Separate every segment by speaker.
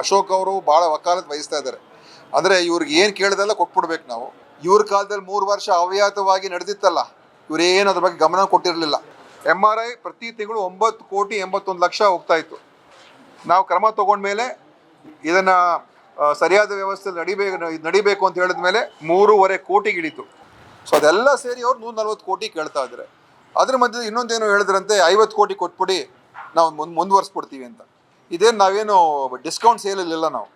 Speaker 1: ಅಶೋಕ್ ಅವರು ಭಾಳ ವಕಾಲತ್ ವಹಿಸ್ತಾ ಇದ್ದಾರೆ. ಅಂದರೆ ಇವ್ರಿಗೆ ಏನು ಕೇಳಿದೆಲ್ಲ ಕೊಟ್ಬಿಡ್ಬೇಕು ನಾವು. ಇವ್ರ ಕಾಲದಲ್ಲಿ ಮೂರು ವರ್ಷ ಅವ್ಯಾತವಾಗಿ ನಡೆದಿತ್ತಲ್ಲ ಇವ್ರೇನು ಅದ್ರ ಬಗ್ಗೆ ಗಮನ ಕೊಟ್ಟಿರಲಿಲ್ಲ. ಎಂ ಆರ್ ಐ ಪ್ರತಿ ತಿಂಗಳು ಒಂಬತ್ತು ಕೋಟಿ ಎಂಬತ್ತೊಂದು ಲಕ್ಷ ಹೋಗ್ತಾ ಇತ್ತು. ನಾವು ಕ್ರಮ ತಗೊಂಡ್ಮೇಲೆ ಇದನ್ನ ಸರಿಯಾದ ವ್ಯವಸ್ಥೆ ನಡಿಬೇಕು ನಡಿಬೇಕು ಅಂತ ಹೇಳಿದ ಮೇಲೆ ಮೂರುವರೆ ಕೋಟಿ ಗಿಳಿತು ಸೊ ಅದೆಲ್ಲ ಸೇರಿ ಅವ್ರು ನೂರ ನಲ್ವತ್ತು ಕೋಟಿ ಕೇಳ್ತಾ ಇದ್ದಾರೆ. ಅದ್ರ ಮಧ್ಯೆ ಇನ್ನೊಂದೇನು ಹೇಳಿದ್ರಂತೆ, ಐವತ್ತು ಕೋಟಿ ಕೊಟ್ಬಿಡಿ, ನಾವು ಮುಂದ್ ಮುಂದುವರ್ಸ್ಬಿಡ್ತೀವಿ ಅಂತ. ಇದೇನು ನಾವೇನು ಡಿಸ್ಕೌಂಟ್ ಸೇಲಲ್ಲಿಲ್ಲ ನಾವು.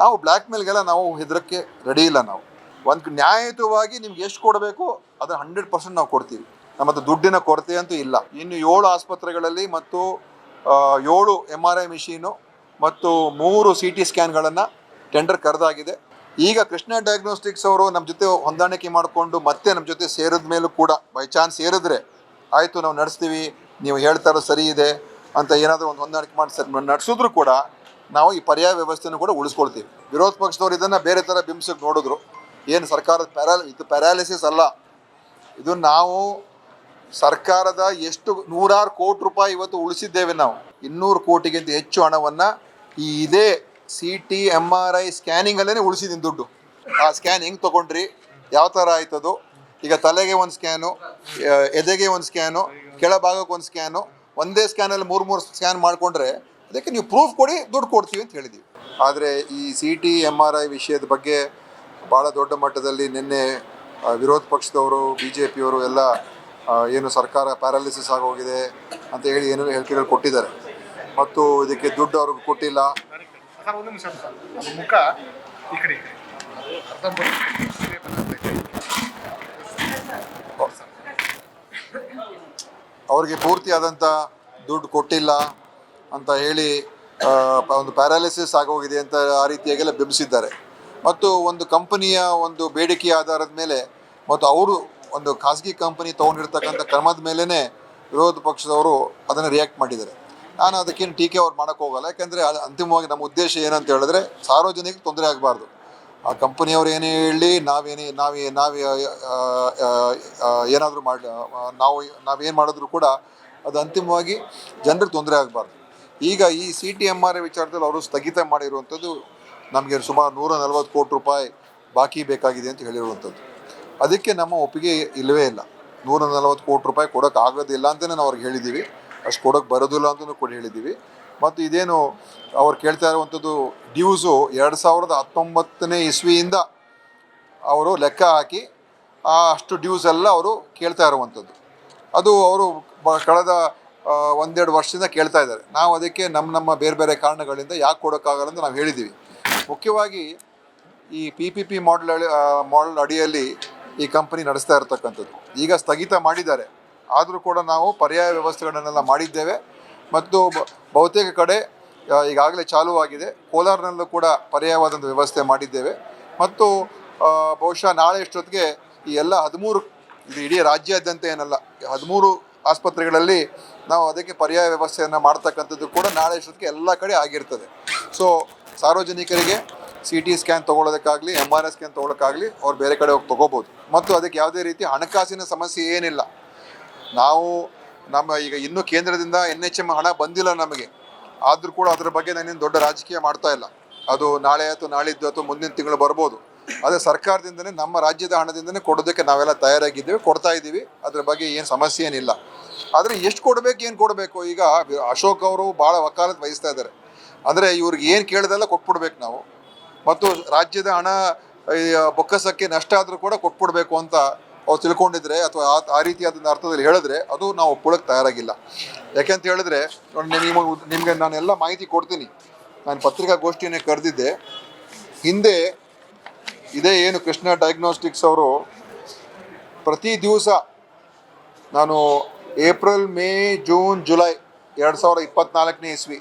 Speaker 1: ನಾವು ಬ್ಲ್ಯಾಕ್ ಮೇಲ್ಗೆಲ್ಲ ನಾವು ಹೆದರಕ್ಕೆ ರೆಡಿ ಇಲ್ಲ ನಾವು. ಒಂದು ನ್ಯಾಯಯುತವಾಗಿ ನಿಮ್ಗೆ ಎಷ್ಟು ಕೊಡಬೇಕು, ಅದನ್ನ ಹಂಡ್ರೆಡ್ ಪರ್ಸೆಂಟ್ ನಾವು ಕೊಡ್ತೀವಿ. ನಮ್ಮ ದುಡ್ಡಿನ ಕೊರತೆ ಅಂತೂ ಇಲ್ಲ. ಇನ್ನು ಏಳು ಆಸ್ಪತ್ರೆಗಳಲ್ಲಿ ಮತ್ತು ಏಳು ಎಂ ಆರ್ ಐ ಮಿಷೀನು ಮತ್ತು ಮೂರು ಸಿ ಟಿ ಸ್ಕ್ಯಾನ್ಗಳನ್ನು ಟೆಂಡರ್ ಕರೆದಾಗಿದೆ. ಈಗ ಕೃಷ್ಣ ಡಯಾಗ್ನೋಸ್ಟಿಕ್ಸ್ ಅವರು ನಮ್ಮ ಜೊತೆ ಹೊಂದಾಣಿಕೆ ಮಾಡಿಕೊಂಡು ಮತ್ತೆ ನಮ್ಮ ಜೊತೆ ಸೇರಿದ ಮೇಲೂ ಕೂಡ ಬೈ ಚಾನ್ಸ್ ಸೇರಿದ್ರೆ ಆಯಿತು, ನಾವು ನಡೆಸ್ತೀವಿ, ನೀವು ಹೇಳ್ತಾರೋ ಸರಿ ಇದೆ. ಅಂತ ಏನಾದರೂ ಒಂದು ಹೊಂದಾಣಿಕೆ ಮಾಡಿ ನಡೆಸಿದ್ರು ಕೂಡ ನಾವು ಈ ಪರ್ಯಾಯ ವ್ಯವಸ್ಥೆನೂ ಕೂಡ ಉಳಿಸ್ಕೊಳ್ತೀವಿ. ವಿರೋಧ ಪಕ್ಷದವರು ಇದನ್ನು ಬೇರೆ ಥರ ಬಿಂಬಿಸಕ್ಕೆ ನೋಡಿದ್ರು. ಏನು ಸರ್ಕಾರದ ಪ್ಯಾರಾಲ್ ಇದು ಪ್ಯಾರಾಲಿಸಿಸ್ ಅಲ್ಲ. ಇದು ನಾವು ಸರ್ಕಾರದ ಎಷ್ಟು ನೂರಾರು ಕೋಟಿ ರೂಪಾಯಿ ಇವತ್ತು ಉಳಿಸಿದ್ದೇವೆ ನಾವು. ಇನ್ನೂರು ಕೋಟಿಗಿಂತ ಹೆಚ್ಚು ಹಣವನ್ನು ಈ ಇದೇ C T M R I ಸ್ಕ್ಯಾನಿಂಗಲ್ಲೇ ಉಳಿಸಿದ್ದೀನಿ ದುಡ್ಡು. ಆ ಸ್ಕ್ಯಾನ್ ಹೆಂಗೆ ತೊಗೊಂಡ್ರಿ? ಯಾವ ಥರ ಆಯ್ತದು? ಈಗ ತಲೆಗೆ ಒಂದು ಸ್ಕ್ಯಾನು ಎದೆಗೆ ಒಂದು ಸ್ಕ್ಯಾನು ಕೆಳಭಾಗಕ್ಕೆ ಒಂದು ಸ್ಕ್ಯಾನು ಒಂದೇ ಸ್ಕ್ಯಾನಲ್ಲಿ ಮೂರು ಮೂರು ಸ್ಕ್ಯಾನ್ ಮಾಡಿಕೊಂಡ್ರೆ ಅದಕ್ಕೆ ನೀವು ಪ್ರೂಫ್ ಕೊಡಿ ದುಡ್ಡು ಕೊಡ್ತೀವಿ ಅಂತ ಹೇಳಿದ್ದೀವಿ ಆದರೆ ಈ C T M R I ವಿಷಯದ ಬಗ್ಗೆ ಭಾಳ ದೊಡ್ಡ ಮಟ್ಟದಲ್ಲಿ ನಿನ್ನೆ ವಿರೋಧ ಪಕ್ಷದವರು ಬಿ ಜೆ ಪಿಯವರು ಎಲ್ಲ ಏನು ಸರ್ಕಾರ ಪ್ಯಾರಾಲಿಸಿಸ್ ಆಗೋಗಿದೆ ಅಂತ ಹೇಳಿ ಏನು ಹೇಳಿಕೆಗಳು ಕೊಟ್ಟಿದ್ದಾರೆ. ಮತ್ತು ಇದಕ್ಕೆ ದುಡ್ಡು ಅವ್ರಿಗೆ ಕೊಟ್ಟಿಲ್ಲ.
Speaker 2: ಸರ್ ಒಂದು ನಿಮಿಷ ಸರ್ ಅದು ಮುಖ ಈ ಕಡೆ ಈ ಕಡೆ ಅರ್ಧಂಬರ್ಧ ಇದೇ ಬರ್ತೈತೆ.
Speaker 1: ಅವ್ರಿಗೆ ಪೂರ್ತಿಯಾದಂಥ ದುಡ್ಡು ಕೊಟ್ಟಿಲ್ಲ ಅಂತ ಹೇಳಿ ಒಂದು ಪ್ಯಾರಾಲಿಸಿಸ್ ಆಗೋಗಿದೆ ಅಂತ ಆ ರೀತಿಯಾಗೆಲ್ಲ ಬಿಂಬಿಸಿದ್ದಾರೆ. ಮತ್ತು ಒಂದು ಕಂಪನಿಯ ಒಂದು ಬೇಡಿಕೆ ಆಧಾರದ ಮೇಲೆ ಮತ್ತು ಅವರು ಒಂದು ಖಾಸಗಿ ಕಂಪನಿ ತೊಗೊಂಡಿರ್ತಕ್ಕಂಥ ಕ್ರಮದ ಮೇಲೇ ವಿರೋಧ ಪಕ್ಷದವರು ಅದನ್ನು ರಿಯಾಕ್ಟ್ ಮಾಡಿದ್ದಾರೆ. ನಾನು ಅದಕ್ಕೇನು ಟೀಕೆ ಅವ್ರು ಮಾಡೋಕ್ಕೋಗಲ್ಲ ಯಾಕೆಂದರೆ ಅದು ಅಂತಿಮವಾಗಿ ನಮ್ಮ ಉದ್ದೇಶ ಏನಂತ ಹೇಳಿದ್ರೆ ಸಾರ್ವಜನಿಕ ತೊಂದರೆ ಆಗಬಾರ್ದು. ಆ ಕಂಪನಿಯವರು ಏನೇ ಹೇಳಿ ನಾವೇನೇ, ನಾವೇ ನಾವೇ ಏನಾದರೂ ಮಾಡಿ ನಾವು, ನಾವೇನು ಮಾಡಿದ್ರು ಕೂಡ ಅದು ಅಂತಿಮವಾಗಿ ಜನರಿಗೆ ತೊಂದರೆ ಆಗಬಾರ್ದು. ಈಗ ಈ ಸಿ ಟಿ ಎಂ ಆರ್ ವಿಚಾರದಲ್ಲಿ ಅವರು ಸ್ಥಗಿತ ಮಾಡಿರುವಂಥದ್ದು ನಮಗೆ ಸುಮಾರು ನೂರ ನಲ್ವತ್ತು ಕೋಟಿ ರೂಪಾಯಿ ಬಾಕಿ ಬೇಕಾಗಿದೆ ಅಂತ ಹೇಳಿರುವಂಥದ್ದು. ಅದಕ್ಕೆ ನಮ್ಮ ಒಪ್ಪಿಗೆ ಇಲ್ಲವೇ ಇಲ್ಲ. ನೂರ ನಲ್ವತ್ತು ಕೋಟಿ ರೂಪಾಯಿ ಕೊಡೋಕ್ಕಾಗೋದಿಲ್ಲ ಅಂತಲೇ ನಾವು ಅವ್ರಿಗೆ ಹೇಳಿದ್ದೀವಿ. ಅಷ್ಟು ಕೊಡೋಕೆ ಬರೋದಿಲ್ಲ ಅಂತಲೂ ಕೂಡ ಹೇಳಿದ್ದೀವಿ. ಮತ್ತು ಇದೇನು ಅವ್ರು ಕೇಳ್ತಾ ಇರುವಂಥದ್ದು ಡ್ಯೂಸು ಎರಡು ಸಾವಿರದ ಹತ್ತೊಂಬತ್ತನೇ ಇಸ್ವಿಯಿಂದ ಅವರು ಲೆಕ್ಕ ಹಾಕಿ ಆ ಅಷ್ಟು ಡ್ಯೂಸ್ ಎಲ್ಲ ಅವರು ಕೇಳ್ತಾ ಇರುವಂಥದ್ದು. ಅದು ಅವರು ಕಳೆದ ಒಂದೆರಡು ವರ್ಷದಿಂದ ಕೇಳ್ತಾ ಇದ್ದಾರೆ. ನಾವು ಅದಕ್ಕೆ ನಮ್ಮ ನಮ್ಮ ಬೇರೆ ಬೇರೆ ಕಾರಣಗಳಿಂದ ಯಾಕೆ ಕೊಡೋಕ್ಕಾಗಲ್ಲ ಅಂತ ನಾವು ಹೇಳಿದ್ದೀವಿ. ಮುಖ್ಯವಾಗಿ ಈ P P P model model ಅಡಿಯಲ್ಲಿ ಈ ಕಂಪನಿ ನಡೆಸ್ತಾ ಇರತಕ್ಕಂಥದ್ದು. ಈಗ ಸ್ಥಗಿತ ಮಾಡಿದ್ದಾರೆ. ಆದರೂ ಕೂಡ ನಾವು ಪರ್ಯಾಯ ವ್ಯವಸ್ಥೆಗಳನ್ನೆಲ್ಲ ಮಾಡಿದ್ದೇವೆ. ಮತ್ತು ಬಹುತೇಕ ಕಡೆ ಈಗಾಗಲೇ ಚಾಲೂ ಆಗಿದೆ. ಕೋಲಾರ್ನಲ್ಲೂ ಕೂಡ ಪರ್ಯಾಯವಾದಂಥ ವ್ಯವಸ್ಥೆ ಮಾಡಿದ್ದೇವೆ. ಮತ್ತು ಬಹುಶಃ ನಾಳೆ ಎಷ್ಟೊತ್ತಿಗೆ ಈ ಎಲ್ಲ ಹದಿಮೂರು, ಇದು ಇಡೀ ರಾಜ್ಯಾದ್ಯಂತ ಏನಲ್ಲ, ಹದಿಮೂರು ಆಸ್ಪತ್ರೆಗಳಲ್ಲಿ ನಾವು ಅದಕ್ಕೆ ಪರ್ಯಾಯ ವ್ಯವಸ್ಥೆಯನ್ನು ಮಾಡ್ತಕ್ಕಂಥದ್ದು ಕೂಡ ನಾಳೆ ಎಷ್ಟೊತ್ತಿಗೆ ಎಲ್ಲ ಕಡೆ ಆಗಿರ್ತದೆ. ಸೊ ಸಾರ್ವಜನಿಕರಿಗೆ ಸಿ ಟಿ ಸ್ಕ್ಯಾನ್ ತೊಗೊಳೋದಕ್ಕಾಗಲಿ ಎಂ ಆರ್ ಐ ಸ್ಕ್ಯಾನ್ ತೊಗೊಳಕ್ಕಾಗಲಿ ಅವ್ರು ಬೇರೆ ಕಡೆ ಹೋಗಿ ತೊಗೋಬೋದು. ಮತ್ತು ಅದಕ್ಕೆ ಯಾವುದೇ ರೀತಿ ಹಣಕಾಸಿನ ಸಮಸ್ಯೆ ಏನಿಲ್ಲ. ನಾವು ನಮ್ಮ ಈಗ ಇನ್ನೂ ಕೇಂದ್ರದಿಂದ ಎನ್ ಎಚ್ ಎಂ ಹಣ ಬಂದಿಲ್ಲ ನಮಗೆ. ಆದರೂ ಕೂಡ ಅದರ ಬಗ್ಗೆ ನಾನೇನು ದೊಡ್ಡ ರಾಜಕೀಯ ಮಾಡ್ತಾ ಇಲ್ಲ. ಅದು ನಾಳೆ ಅಥವಾ ನಾಳಿದ್ದು ಅಥವಾ ಮುಂದಿನ ತಿಂಗಳು ಬರ್ಬೋದು. ಅದೇ ಸರ್ಕಾರದಿಂದನೇ, ನಮ್ಮ ರಾಜ್ಯದ ಹಣದಿಂದನೇ ಕೊಡೋದಕ್ಕೆ ನಾವೆಲ್ಲ ತಯಾರಾಗಿದ್ದೇವೆ, ಕೊಡ್ತಾ ಇದ್ದೀವಿ. ಅದರ ಬಗ್ಗೆ ಏನು ಸಮಸ್ಯೆ ಏನಿಲ್ಲ. ಆದರೆ ಎಷ್ಟು ಕೊಡಬೇಕು, ಏನು ಕೊಡಬೇಕು? ಈಗ ಅಶೋಕ್ ಅವರು ಭಾಳ ವಕಾಲತ್ ವಹಿಸ್ತಾ ಇದ್ದಾರೆ. ಅಂದರೆ ಇವ್ರಿಗೆ ಏನು ಕೇಳಿದೆಲ್ಲ ಕೊಟ್ಬಿಡ್ಬೇಕು ನಾವು. ಮತ್ತು ರಾಜ್ಯದ ಹಣ ಬೊಕ್ಕಸಕ್ಕೆ ನಷ್ಟ ಆದರೂ ಕೂಡ ಕೊಟ್ಬಿಡ್ಬೇಕು ಅಂತ ಅವ್ರು ತಿಳ್ಕೊಂಡಿದ್ರೆ ಅಥವಾ ಆ ಆ ರೀತಿಯಾದ ಅರ್ಥದಲ್ಲಿ ಹೇಳಿದ್ರೆ ಅದು ನಾವು ಒಪ್ಪಳಕ್ಕೆ ತಯಾರಾಗಿಲ್ಲ. ಯಾಕೆಂತ ಹೇಳಿದ್ರೆ ನಿಮಗೆ ನಿಮಗೆ ನಾನೆಲ್ಲ ಮಾಹಿತಿ ಕೊಡ್ತೀನಿ. ನಾನು ಪತ್ರಿಕಾಗೋಷ್ಠಿಯನ್ನೇ ಕರೆದಿದ್ದೆ. ಹಿಂದೆ ಇದೇ ಏನು ಕೃಷ್ಣ ಡಯಾಗ್ನೋಸ್ಟಿಕ್ಸ್ ಅವರು ಪ್ರತಿ ದಿವಸ ನಾನು ಏಪ್ರಿಲ್, ಮೇ, ಜೂನ್, ಜುಲೈ ಎರಡು ಸಾವಿರದ ಇಪ್ಪತ್ನಾಲ್ಕನೇ ಇಸ್ವಿ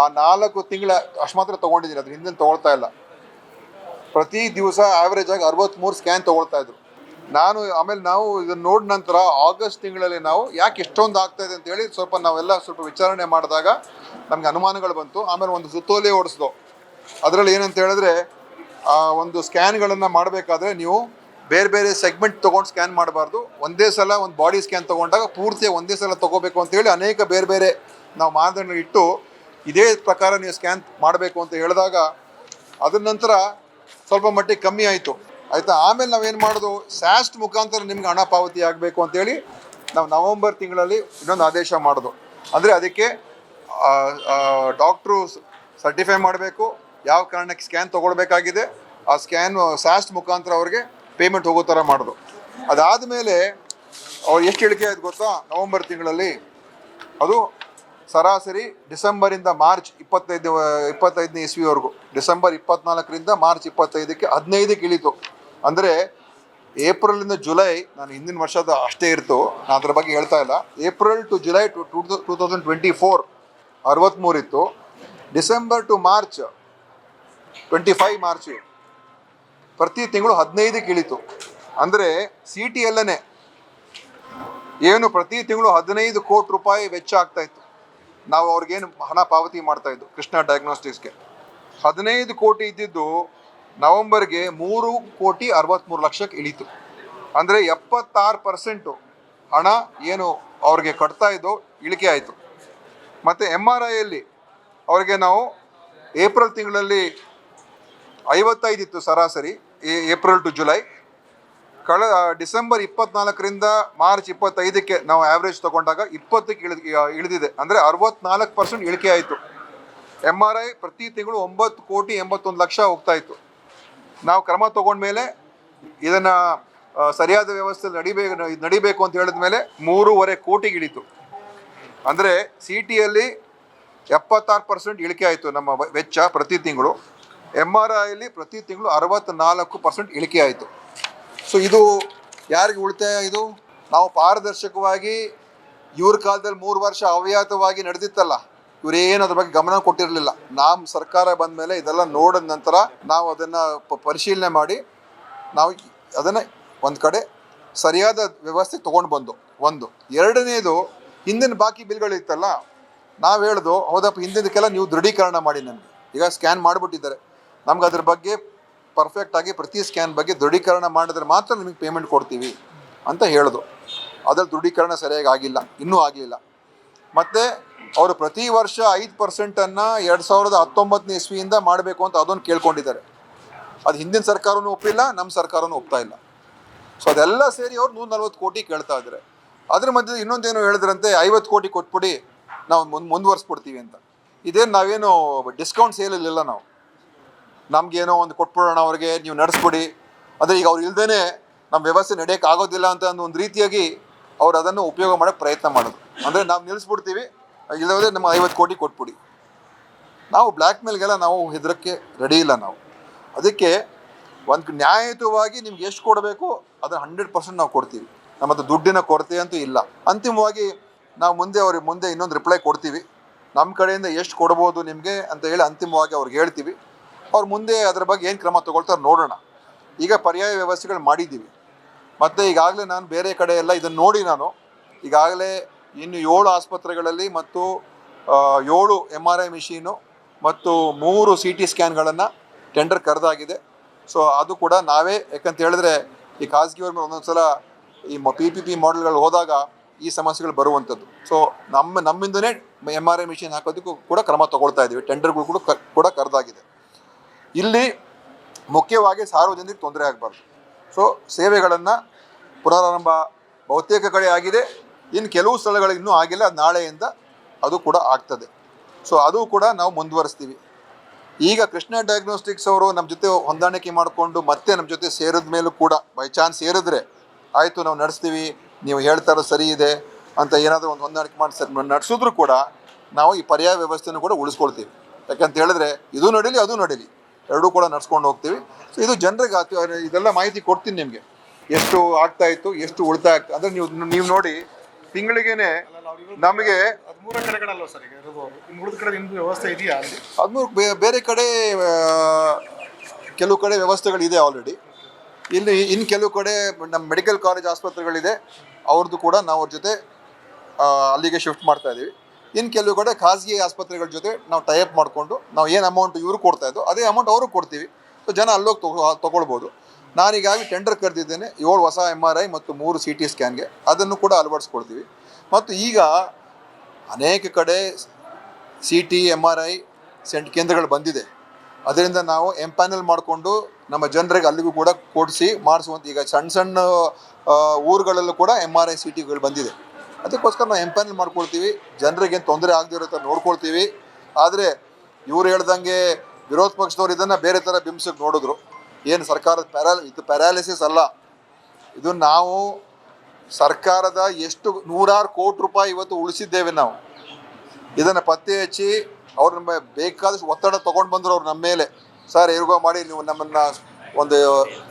Speaker 1: ಆ ನಾಲ್ಕು ತಿಂಗಳ ಅಷ್ಟು ಮಾತ್ರ ತೊಗೊಂಡಿದ್ದೀನಿ. ಅದ್ರ ಹಿಂದೆ ತೊಗೊಳ್ತಾ ಇಲ್ಲ. ಪ್ರತಿ ದಿವಸ ಆವ್ರೇಜ್ ಆಗಿ ಅರವತ್ತ್ಮೂರು ಸ್ಕ್ಯಾನ್ ತೊಗೊಳ್ತಾ ಇದ್ರು. ನಾನು ಆಮೇಲೆ ನಾವು ಇದನ್ನು ನೋಡಿದ ನಂತರ ಆಗಸ್ಟ್ ತಿಂಗಳಲ್ಲಿ ನಾವು ಯಾಕೆ ಇಷ್ಟೊಂದು ಆಗ್ತಾ ಇದೆ ಅಂತೇಳಿ ಸ್ವಲ್ಪ ನಾವೆಲ್ಲ ಸ್ವಲ್ಪ ವಿಚಾರಣೆ ಮಾಡಿದಾಗ ನಮಗೆ ಅನುಮಾನಗಳು ಬಂತು. ಆಮೇಲೆ ಒಂದು ಸುತ್ತೋಲೆ ಓಡಿಸ್ದು. ಅದರಲ್ಲಿ ಏನಂತ ಹೇಳಿದ್ರೆ, ಆ, ಒಂದು ಸ್ಕ್ಯಾನ್ಗಳನ್ನು ಮಾಡಬೇಕಾದ್ರೆ ನೀವು ಬೇರೆ ಬೇರೆ ಸೆಗ್ಮೆಂಟ್ ತೊಗೊಂಡು ಸ್ಕ್ಯಾನ್ ಮಾಡಬಾರ್ದು. ಒಂದೇ ಸಲ ಒಂದು ಬಾಡಿ ಸ್ಕ್ಯಾನ್ ತೊಗೊಂಡಾಗ ಪೂರ್ತಿ ಒಂದೇ ಸಲ ತೊಗೋಬೇಕು ಅಂತೇಳಿ ಅನೇಕ ಬೇರೆ ಬೇರೆ ನಾವು ಮಾನದಂಡ ಇಟ್ಟು ಇದೇ ಪ್ರಕಾರ ನೀವು ಸ್ಕ್ಯಾನ್ ಮಾಡಬೇಕು ಅಂತ ಹೇಳಿದಾಗ ಅದರ ನಂತರ ಸ್ವಲ್ಪ ಮಟ್ಟಿಗೆ ಕಮ್ಮಿ ಆಯಿತು. ಆಯಿತಾ? ಆಮೇಲೆ ನಾವೇನು ಮಾಡೋದು? ಸ್ಯಾಸ್ಟ್ ಮುಖಾಂತರ ನಿಮ್ಗೆ ಹಣ ಪಾವತಿ ಆಗಬೇಕು ಅಂತೇಳಿ ನಾವು ನವೆಂಬರ್ ತಿಂಗಳಲ್ಲಿ ಇನ್ನೊಂದು ಆದೇಶ ಮಾಡೋದು. ಅಂದರೆ ಅದಕ್ಕೆ ಡಾಕ್ಟ್ರು ಸರ್ಟಿಫೈ ಮಾಡಬೇಕು, ಯಾವ ಕಾರಣಕ್ಕೆ ಸ್ಕ್ಯಾನ್ ತೊಗೊಳ್ಬೇಕಾಗಿದೆ, ಆ ಸ್ಕ್ಯಾನ್ ಸ್ಯಾಸ್ಟ್ ಮುಖಾಂತರ ಅವ್ರಿಗೆ ಪೇಮೆಂಟ್ ಹೋಗೋ ಥರ ಮಾಡೋದು. ಅದಾದಮೇಲೆ ಅವ್ರು ಎಷ್ಟು ಇಳಿಕೆ ಆಯ್ತು ಗೊತ್ತಾ? ನವೆಂಬರ್ ತಿಂಗಳಲ್ಲಿ ಅದು ಸರಾಸರಿ ಡಿಸೆಂಬರಿಂದ ಮಾರ್ಚ್ ಇಪ್ಪತ್ತೈದು, ಇಪ್ಪತ್ತೈದನೇ ಇಸ್ವಿವರೆಗೂ. ಡಿಸೆಂಬರ್ ಇಪ್ಪತ್ನಾಲ್ಕರಿಂದ ಮಾರ್ಚ್ ಇಪ್ಪತ್ತೈದಕ್ಕೆ ಹದಿನೈದಕ್ಕೆ ಇಳೀತು. ಅಂದರೆ ಏಪ್ರಿಲಿಂದ ಜುಲೈ, ನಾನು ಹಿಂದಿನ ವರ್ಷದ ಅಷ್ಟೇ ಇರ್ತು, ನಾನು ಅದ್ರ ಬಗ್ಗೆ ಹೇಳ್ತಾ ಇಲ್ಲ. April to July to to two thousand twenty four December to March twenty five March ಪ್ರತಿ ತಿಂಗಳು ಹದಿನೈದಕ್ಕೆ ಇಳಿತು ಅಂದರೆ ಸಿ ಟಿ ಎಲ್ಲನೇ ಏನು ಪ್ರತಿ ತಿಂಗಳು ಹದಿನೈದು ಕೋಟಿ ರೂಪಾಯಿ ವೆಚ್ಚ ಆಗ್ತಾ ಇತ್ತು. ನಾವು ಅವ್ರಿಗೇನು ಹಣ ಪಾವತಿ ಮಾಡ್ತಾ ಇದ್ದು, ಕೃಷ್ಣ ಡಯಾಗ್ನೋಸ್ಟಿಕ್ಸ್ಗೆ ಹದಿನೈದು ಕೋಟಿ ಇದ್ದಿದ್ದು ನವಂಬರ್ಗೆ ಮೂರು ಕೋಟಿ ಅರವತ್ತ್ಮೂರು ಲಕ್ಷಕ್ಕೆ ಇಳಿತು. ಅಂದರೆ ಎಪ್ಪತ್ತಾರು ಪರ್ಸೆಂಟು ಹಣ ಏನು ಅವ್ರಿಗೆ ಕಟ್ತಾ ಇದ್ದೋ ಇಳಿಕೆ ಆಯಿತು. ಮತ್ತು ಎಂ ಆರ್ ಐಯಲ್ಲಿ ಅವರಿಗೆ ನಾವು ಏಪ್ರಿಲ್ ತಿಂಗಳಲ್ಲಿ ಐವತ್ತೈದಿತ್ತು ಸರಾಸರಿ ಏ- ಏಪ್ರಿಲ್ ಟು ಜುಲೈ. ಕಳ, ಡಿಸೆಂಬರ್ ಇಪ್ಪತ್ನಾಲ್ಕರಿಂದ ಮಾರ್ಚ್ ಇಪ್ಪತ್ತೈದಕ್ಕೆ ನಾವು ಆ್ಯಾವ್ರೇಜ್ ತಗೊಂಡಾಗ ಇಪ್ಪತ್ತಕ್ಕೆ ಇಳಿದ ಇಳಿದಿದೆ. ಅಂದರೆ ಅರವತ್ನಾಲ್ಕು ಪರ್ಸೆಂಟ್ ಇಳಿಕೆ ಆಯಿತು. ಎಂ ಆರ್ ಐ ಪ್ರತಿ ತಿಂಗಳು ಒಂಬತ್ತು ಕೋಟಿ ಎಂಬತ್ತೊಂದು ಲಕ್ಷ ಹೋಗ್ತಾ ಇತ್ತು. ನಾವು ಕ್ರಮ ತಗೊಂಡ್ಮೇಲೆ ಇದನ್ನು ಸರಿಯಾದ ವ್ಯವಸ್ಥೆ ನಡಿಬೇಕು ನಡಿಬೇಕು ಅಂತ ಹೇಳಿದ ಮೇಲೆ ಮೂರುವರೆ ಕೋಟಿ ಇಳೀತು ಅಂದರೆ ಸಿ ಟಿಯಲ್ಲಿ ಎಪ್ಪತ್ತಾರು ಪರ್ಸೆಂಟ್ ಇಳಿಕೆ ಆಯಿತು ನಮ್ಮ ವೆಚ್ಚ ಪ್ರತಿ ತಿಂಗಳು. ಎಂ ಆರ್ ಐಲಿ ಪ್ರತಿ ತಿಂಗಳು ಅರವತ್ತ್ನಾಲ್ಕು ಪರ್ಸೆಂಟ್ ಇಳಿಕೆ ಆಯಿತು. ಸೊ ಇದು ಯಾರಿಗೆ ಉಳಿತಾಯ ಇದು? ನಾವು ಪಾರದರ್ಶಕವಾಗಿ ಇವ್ರ ಕಾಲದಲ್ಲಿ ಮೂರು ವರ್ಷ ಅವ್ಯಾತವಾಗಿ ನಡೆದಿತ್ತಲ್ಲ. ಇವರೇನು ಅದ್ರ ಬಗ್ಗೆ ಗಮನ ಕೊಟ್ಟಿರಲಿಲ್ಲ. ನಮ್ಮ ಸರ್ಕಾರ ಬಂದ ಮೇಲೆ ಇದೆಲ್ಲ ನೋಡಿದ ನಂತರ ನಾವು ಅದನ್ನು ಪರಿಶೀಲನೆ ಮಾಡಿ ನಾವು ಅದನ್ನು ಒಂದು ಕಡೆ ಸರಿಯಾದ ವ್ಯವಸ್ಥೆ ತೊಗೊಂಡು ಬಂದು, ಒಂದು. ಎರಡನೇದು, ಹಿಂದಿನ ಬಾಕಿ ಬಿಲ್ಗಳಿತ್ತಲ್ಲ ನಾವು ಹೇಳ್ದು, ಹೌದಪ್ಪ ಹಿಂದಿನಕ್ಕೆಲ್ಲ ನೀವು ದೃಢೀಕರಣ ಮಾಡಿ ನಮಗೆ ಈಗ ಸ್ಕ್ಯಾನ್ ಮಾಡಿಬಿಟ್ಟಿದ್ದಾರೆ. ನಮ್ಗೆ ಅದ್ರ ಬಗ್ಗೆ ಪರ್ಫೆಕ್ಟಾಗಿ ಪ್ರತಿ ಸ್ಕ್ಯಾನ್ ಬಗ್ಗೆ ದೃಢೀಕರಣ ಮಾಡಿದ್ರೆ ಮಾತ್ರ ನಿಮಗೆ ಪೇಮೆಂಟ್ ಕೊಡ್ತೀವಿ ಅಂತ ಹೇಳಿದ್ರು ಅದ್ರಲ್ಲಿ ದೃಢೀಕರಣ ಸರಿಯಾಗಿ ಆಗಿಲ್ಲ, ಇನ್ನೂ ಆಗಲಿಲ್ಲ ಮತ್ತು ಅವರು ಪ್ರತಿ ವರ್ಷ ಐದು ಪರ್ಸೆಂಟನ್ನು ಎರಡು ಸಾವಿರದ ಹತ್ತೊಂಬತ್ತನೇ ಇಸ್ವಿಯಿಂದ ಮಾಡಬೇಕು ಅಂತ ಅದೊಂದು ಕೇಳ್ಕೊಂಡಿದ್ದಾರೆ. ಅದು ಹಿಂದಿನ ಸರ್ಕಾರವೂ ಒಪ್ಪಿಲ್ಲ ನಮ್ಮ ಸರ್ಕಾರವೂ ಒಪ್ತಾ ಇಲ್ಲ. ಸೊ ಅದೆಲ್ಲ ಸೇರಿ ಅವ್ರು ನೂರ ನಲ್ವತ್ತು ಕೋಟಿ ಕೇಳ್ತಾ ಇದ್ದಾರೆ. ಅದ್ರ ಮಧ್ಯೆ ಇನ್ನೊಂದೇನು ಹೇಳಿದ್ರಂತೆ, ಐವತ್ತು ಕೋಟಿ ಕೊಟ್ಬಿಡಿ, ನಾವು ಮುಂದೆ ಮುಂದುವರ್ಸ್ಬಿಡ್ತೀವಿ ಅಂತ. ಇದೇನು ನಾವೇನು ಡಿಸ್ಕೌಂಟ್ ಸೇಲಲ್ಲಿಲ್ಲ ನಾವು. ನಮಗೇನೋ ಒಂದು ಕೊಟ್ಬಿಡೋಣ ಅವ್ರಿಗೆ, ನೀವು ನಡೆಸ್ಬಿಡಿ. ಅಂದರೆ ಈಗ ಅವ್ರು ಇಲ್ದೇ ನಮ್ಮ ವ್ಯವಸ್ಥೆ ನಡೆಯೋಕ್ಕಾಗೋದಿಲ್ಲ ಅಂತ ಒಂದು ರೀತಿಯಾಗಿ ಅವ್ರು ಅದನ್ನು ಉಪಯೋಗ ಮಾಡೋಕ್ಕೆ ಪ್ರಯತ್ನ ಮಾಡೋದು. ಅಂದರೆ ನಾವು ನಿಲ್ಲಿಸ್ಬಿಡ್ತೀವಿ ಇಲ್ಲದೆ ನಮ್ಮ ಐವತ್ತು ಕೋಟಿ ಕೊಟ್ಬಿಡಿ. ನಾವು ಬ್ಲ್ಯಾಕ್ ಮೇಲ್ಗೆಲ್ಲ ನಾವು ಹೆದರಕ್ಕೆ ರೆಡಿ ಇಲ್ಲ ನಾವು. ಅದಕ್ಕೆ ಒಂದು ನ್ಯಾಯಯುತವಾಗಿ ನಿಮ್ಗೆ ಎಷ್ಟು ಕೊಡಬೇಕು ಅದನ್ನು ಹಂಡ್ರೆಡ್ ಪರ್ಸೆಂಟ್ ನಾವು ಕೊಡ್ತೀವಿ. ನಮ್ಮ ಹತ್ರ ದುಡ್ಡಿನ ಕೊರತೆ ಅಂತೂ ಇಲ್ಲ. ಅಂತಿಮವಾಗಿ ನಾವು ಮುಂದೆ ಅವ್ರಿಗೆ ಮುಂದೆ ಇನ್ನೊಂದು ರಿಪ್ಲೈ ಕೊಡ್ತೀವಿ. ನಮ್ಮ ಕಡೆಯಿಂದ ಎಷ್ಟು ಕೊಡ್ಬೋದು ನಿಮಗೆ ಅಂತ ಹೇಳಿ ಅಂತಿಮವಾಗಿ ಅವ್ರಿಗೆ ಹೇಳ್ತೀವಿ. ಅವ್ರು ಮುಂದೆ ಅದ್ರ ಬಗ್ಗೆ ಏನು ಕ್ರಮ ತಗೊಳ್ತಾರೆ ನೋಡೋಣ. ಈಗ ಪರ್ಯಾಯ ವ್ಯವಸ್ಥೆಗಳು ಮಾಡಿದ್ದೀವಿ. ಮತ್ತು ಈಗಾಗಲೇ ನಾನು ಬೇರೆ ಕಡೆ ಎಲ್ಲ ಇದನ್ನು ನೋಡಿ ನಾನು. ಈಗಾಗಲೇ ಇನ್ನು ಏಳು ಆಸ್ಪತ್ರೆಗಳಲ್ಲಿ ಮತ್ತು ಏಳು ಎಂ ಆರ್ ಐ ಮಿಷೀನು ಮತ್ತು ಮೂರು ಸಿ ಟಿ ಸ್ಕ್ಯಾನ್ಗಳನ್ನು ಟೆಂಡರ್ ಕರೆದಾಗಿದೆ. ಸೊ ಅದು ಕೂಡ ನಾವೇ, ಯಾಕಂತ ಹೇಳಿದ್ರೆ ಈ ಖಾಸಗಿಯವ್ರ ಮೇಲೆ ಒಂದೊಂದು ಸಲ ಈ ಪಿ ಪಿ ಪಿ ಮಾಡೆಲ್ಗಳು ಹೋದಾಗ ಈ ಸಮಸ್ಯೆಗಳು ಬರುವಂಥದ್ದು. ಸೊ ನಮ್ಮ, ನಮ್ಮಿಂದನೇ ಎಂ ಆರ್ ಐ ಮಿಷಿನ್ ಹಾಕೋದಕ್ಕೂ ಕೂಡ ಕ್ರಮ ತಗೊಳ್ತಾ ಇದ್ದೀವಿ. ಟೆಂಡರ್ಗಳು ಕೂಡ ಕೂಡ ಕರೆದಾಗಿದೆ. ಇಲ್ಲಿ ಮುಖ್ಯವಾಗಿ ಸಾರ್ವಜನಿಕ ತೊಂದರೆ ಆಗಬಾರ್ದು. ಸೊ ಸೇವೆಗಳನ್ನು ಪುನರಾರಂಭ ಬಹುತೇಕ ಕಡೆ ಆಗಿದೆ. ಇನ್ನು ಕೆಲವು ಸ್ಥಳಗಳಿಗೆ ಇನ್ನೂ ಆಗಿಲ್ಲ. ನಾಳೆಯಿಂದ ಅದು ಕೂಡ ಆಗ್ತದೆ. ಸೊ ಅದು ಕೂಡ ನಾವು ಮುಂದುವರಿಸ್ತೀವಿ. ಈಗ ಕೃಷ್ಣ ಡಯಾಗ್ನೋಸ್ಟಿಕ್ಸ್ ಅವರು ನಮ್ಮ ಜೊತೆ ಹೊಂದಾಣಿಕೆ ಮಾಡಿಕೊಂಡು ಮತ್ತೆ ನಮ್ಮ ಜೊತೆ ಸೇರಿದ ಮೇಲೂ ಕೂಡ ಬೈ ಚಾನ್ಸ್ ಸೇರಿದ್ರೆ ಆಯಿತು, ನಾವು ನಡೆಸ್ತೀವಿ. ನೀವು ಹೇಳ್ತಾರ ಸರಿ ಇದೆ ಅಂತ ಏನಾದರೂ ಒಂದು ಹೊಂದಾಣಿಕೆ ಮಾಡಿ ಸರ್ ನಡೆಸಿದ್ರು ಕೂಡ ನಾವು ಈ ಪರ್ಯಾಯ ವ್ಯವಸ್ಥೆನೂ ಕೂಡ ಉಳಿಸ್ಕೊಳ್ತೀವಿ. ಯಾಕಂತ ಹೇಳಿದ್ರೆ ಇದು ನಡೀಲಿ, ಅದು ನಡೀಲಿ. ಎರಡೂ ಕೂಡ ನಡ್ಸ್ಕೊಂಡು ಹೋಗ್ತೀವಿ. ಸೊ ಇದು ಜನರಿಗೆ ಇದೆಲ್ಲ ಮಾಹಿತಿ ಕೊಡ್ತೀನಿ ನಿಮಗೆ. ಎಷ್ಟು ಆಗ್ತಾ ಇತ್ತು, ಎಷ್ಟು ಉಳಿತಾಯ ಅಂದರೆ ನೀವು ನೀವು ನೋಡಿ ತಿಂಗಳಿಗೇನೆ ನಮಗೆ
Speaker 2: ಹದಿಮೂರ ಕಡೆಗಳಲ್ವ ಸರ್ ಈಗ? ಇರೋದು ಅವರು ಉಳಿದ ಕಡೆ ನಿಮ್ದು ವ್ಯವಸ್ಥೆ ಇದೆಯಾ
Speaker 1: ಹದಿಮೂರು ಬೇರೆ ಕಡೆ ಕೆಲವು ಕಡೆ ವ್ಯವಸ್ಥೆಗಳಿದೆ ಆಲ್ರೆಡಿ ಇಲ್ಲಿ ಇನ್ನು ಕೆಲವು ಕಡೆ ನಮ್ಮ ಮೆಡಿಕಲ್ ಕಾಲೇಜ್ ಆಸ್ಪತ್ರೆಗಳಿದೆ. ಅವ್ರದ್ದು ಕೂಡ ನಾವು ಅವ್ರ ಜೊತೆ ಅಲ್ಲಿಗೆ ಶಿಫ್ಟ್ ಮಾಡ್ತಾ ಇದ್ದೀವಿ. ಇನ್ನು ಕೆಲವು ಕಡೆ ಖಾಸಗಿ ಆಸ್ಪತ್ರೆಗಳ ಜೊತೆ ನಾವು ಟೈಅಪ್ ಮಾಡಿಕೊಂಡು ನಾವು ಏನು ಅಮೌಂಟ್ ಇವರು ಕೊಡ್ತಾ ಇದ್ದೋ ಅದೇ ಅಮೌಂಟ್ ಅವರು ಕೊಡ್ತೀವಿ. ಸೊ ಜನ ಅಲ್ಲೋಗಿ ತಗೋ ತೊಗೊಳ್ಬೋದು. ನಾನೀಗಾಗಿ ಟೆಂಡರ್ ಕರೆದಿದ್ದೇನೆ ಏಳು ಹೊಸ ಎಂ ಆರ್ ಐ ಮತ್ತು ಮೂರು ಸಿ ಟಿ ಸ್ಕ್ಯಾನ್ಗೆ ಅದನ್ನು ಕೂಡ ಅಳವಡಿಸ್ಕೊಡ್ತೀವಿ ಮತ್ತು ಈಗ ಅನೇಕ ಕಡೆ C T M R I centre ಕೇಂದ್ರಗಳು ಬಂದಿದೆ. ಅದರಿಂದ ನಾವು ಎಂಪ್ಯಾನಲ್ ಮಾಡಿಕೊಂಡು ನಮ್ಮ ಜನರಿಗೆ ಅಲ್ಲಿಗೂ ಕೂಡ ಕೊಡಿಸಿ ಮಾಡಿಸುವಂಥ ಈಗ ಸಣ್ಣ ಸಣ್ಣ ಊರುಗಳಲ್ಲೂ ಕೂಡ ಎಂ ಆರ್ ಐ ಸಿ ಟಿಗಳು ಬಂದಿದೆ. ಅದಕ್ಕೋಸ್ಕರ ನಾವು ಎಂಪ್ಯಾನಲ್ ಮಾಡ್ಕೊಳ್ತೀವಿ. ಜನರಿಗೆ ಏನು ತೊಂದರೆ ಆಗದಿರೋ ಥರ ನೋಡ್ಕೊಳ್ತೀವಿ. ಆದರೆ ಇವ್ರು ಹೇಳ್ದಂಗೆ ವಿರೋಧ ಪಕ್ಷದವ್ರು ಇದನ್ನು ಬೇರೆ ಥರ ಬಿಂಬಿಸಕ್ಕೆ ನೋಡಿದ್ರು. ಏನು ಸರ್ಕಾರದ ಪ್ಯಾರಾಲ ಇದು ಪ್ಯಾರಾಲಿಸಿಸ್ ಅಲ್ಲ. ಇದು ನಾವು ಸರ್ಕಾರದ ಎಷ್ಟು ನೂರಾರು ಕೋಟಿ ರೂಪಾಯಿ ಇವತ್ತು ಉಳಿಸಿದ್ದೇವೆ ನಾವು. ಇದನ್ನು ಪತ್ತೆ ಹಚ್ಚಿ ಅವ್ರು ನಮ್ಮ ಬೇಕಾದಷ್ಟು ಒತ್ತಡ ತೊಗೊಂಡು ಬಂದರು ಅವ್ರು ನಮ್ಮ ಮೇಲೆ. ಸರ್ ಹೇಗೋ ಮಾಡಿ, ನೀವು ನಮ್ಮನ್ನು ಒಂದು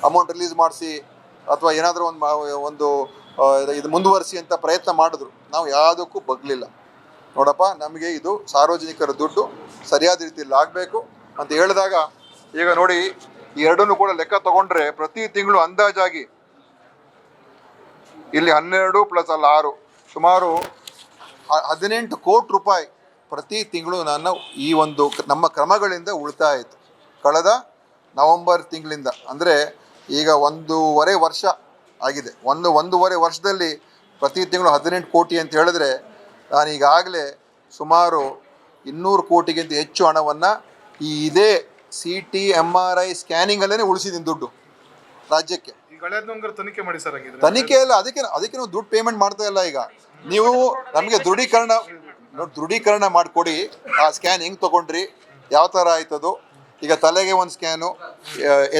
Speaker 1: ಅಮೌಂಟ್ ರಿಲೀಸ್ ಮಾಡಿಸಿ ಅಥವಾ ಏನಾದರೂ ಒಂದು ಒಂದು ಇದು ಮುಂದುವರಿಸಿ ಅಂತ ಪ್ರಯತ್ನ ಮಾಡಿದ್ರು. ನಾವು ಯಾವುದಕ್ಕೂ ಬಗ್ಲಿಲ್ಲ. ನೋಡಪ್ಪ, ನಮಗೆ ಇದು ಸಾರ್ವಜನಿಕರ ದುಡ್ಡು, ಸರಿಯಾದ ರೀತಿಯಲ್ಲಿ ಆಗಬೇಕು ಅಂತ ಹೇಳಿದಾಗ ಈಗ ನೋಡಿ ಎರಡನ್ನೂ ಕೂಡ ಲೆಕ್ಕ ತಗೊಂಡ್ರೆ ಪ್ರತಿ ತಿಂಗಳು ಅಂದಾಜಾಗಿ ಇಲ್ಲಿ ಹನ್ನೆರಡು ಪ್ಲಸ್ ಅಲ್ಲಿ ಆರು. ಸುಮಾರು ಹದಿನೆಂಟು ಕೋಟಿ ರೂಪಾಯಿ ಪ್ರತಿ ತಿಂಗಳು ನಾನು ಈ ಒಂದು ನಮ್ಮ ಕ್ರಮಗಳಿಂದ ಉಳಿತಾಯ ಆಯಿತು ಕಳೆದ ನವೆಂಬರ್ ತಿಂಗಳಿಂದ. ಅಂದರೆ ಈಗ ಒಂದೂವರೆ ವರ್ಷ ಆಗಿದೆ. ಒಂದು, ಒಂದೂವರೆ ವರ್ಷದಲ್ಲಿ ಪ್ರತಿ ತಿಂಗಳು ಹದಿನೆಂಟು ಕೋಟಿ ಅಂತ ಹೇಳಿದ್ರೆ ನಾನು ಈಗಾಗಲೇ ಸುಮಾರು ಇನ್ನೂರು ಕೋಟಿಗಿಂತ ಹೆಚ್ಚು ಹಣವನ್ನು ಈ ಇದೇ C T M R I ಸ್ಕ್ಯಾನಿಂಗಲ್ಲೇ ಉಳಿಸಿದ್ದೀನಿ ದುಡ್ಡು ರಾಜ್ಯಕ್ಕೆ.
Speaker 2: ಈಗ ತನಿಖೆ ಮಾಡಿ ಸರ್ ಹಂಗಿದ್ರೆ.
Speaker 1: ತನಿಖೆ ಅಲ್ಲ ಅದಕ್ಕೆ ಅದಕ್ಕೆ ನಾವು ದುಡ್ಡು ಪೇಮೆಂಟ್ ಮಾಡ್ತಾ ಇಲ್ಲ ಈಗ. ನೀವು ನಮಗೆ ದೃಢೀಕರಣ ನೋಡಿ ದೃಢೀಕರಣ ಮಾಡಿಕೊಡಿ ಆ ಸ್ಕ್ಯಾನ್ ಹೆಂಗೆ ತಗೊಂಡ್ರಿ ಯಾವ ಥರ ಆಯ್ತದು. ಈಗ ತಲೆಗೆ ಒಂದು ಸ್ಕ್ಯಾನು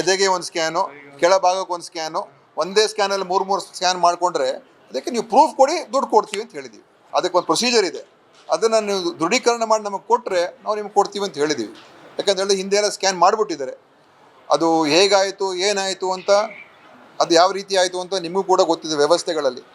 Speaker 1: ಎದೆಗೆ ಒಂದು ಸ್ಕ್ಯಾನು ಕೆಳಭಾಗಕ್ಕೆ ಒಂದು ಸ್ಕ್ಯಾನು ಒಂದೇ ಸ್ಕ್ಯಾನಲ್ಲಿ ಮೂರು ಮೂರು ಸ್ಕ್ಯಾನ್ ಮಾಡಿಕೊಂಡ್ರೆ ಅದಕ್ಕೆ ನೀವು ಪ್ರೂಫ್ ಕೊಡಿ ದುಡ್ಡು ಕೊಡ್ತೀವಿ ಅಂತ ಹೇಳಿದ್ದೀವಿ ಅದಕ್ಕೆ ಒಂದು ಪ್ರೊಸೀಜರ್ ಇದೆ. ಅದನ್ನು ನೀವು ದೃಢೀಕರಣ ಮಾಡಿ ನಮಗೆ ಕೊಟ್ಟರೆ ನಾವು ನಿಮ್ಗೆ ಕೊಡ್ತೀವಿ ಅಂತ ಹೇಳಿದ್ದೀವಿ ಯಾಕಂತ ಹೇಳಿದ್ರೆ ಹಿಂದೆ ಎಲ್ಲ ಸ್ಕ್ಯಾನ್ ಮಾಡಿಬಿಟ್ಟಿದ್ದಾರೆ. ಅದು ಹೇಗಾಯಿತು, ಏನಾಯಿತು ಅಂತ, ಅದು ಯಾವ ರೀತಿ ಆಯಿತು ಅಂತ ನಿಮಗೂ ಕೂಡ ಗೊತ್ತಿದೆ ವ್ಯವಸ್ಥೆಗಳಲ್ಲಿ.